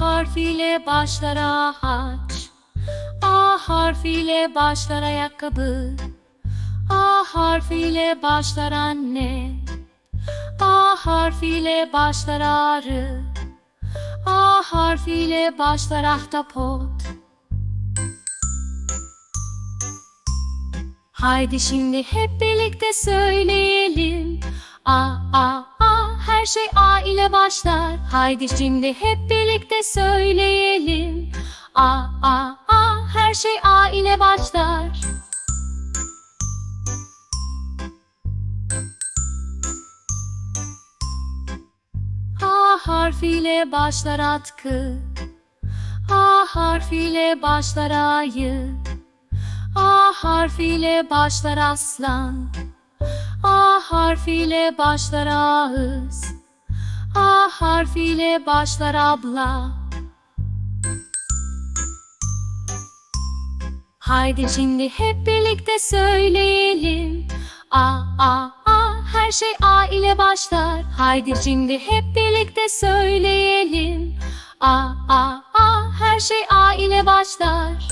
harfiyle başlar ağaç. A harfiyle başlar ayakkabı. A harfiyle başlar anne. A harfiyle başlar arı. A harfiyle başlar ahtapot. Haydi şimdi hep birlikte söyleyelim. A a a her şey A ile başlar. Haydi şimdi hep birlikte söyleyelim. A a a her şey A ile başlar. A harfiyle başlar atkı. A harfiyle başlar ayı. A harfiyle başlar aslan. A harfiyle başlar ağız. A harfiyle başlar abla. Haydi şimdi hep birlikte söyleyelim. A a a her şey A ile başlar. Haydi şimdi hep birlikte söyleyelim. A a a her şey A ile başlar.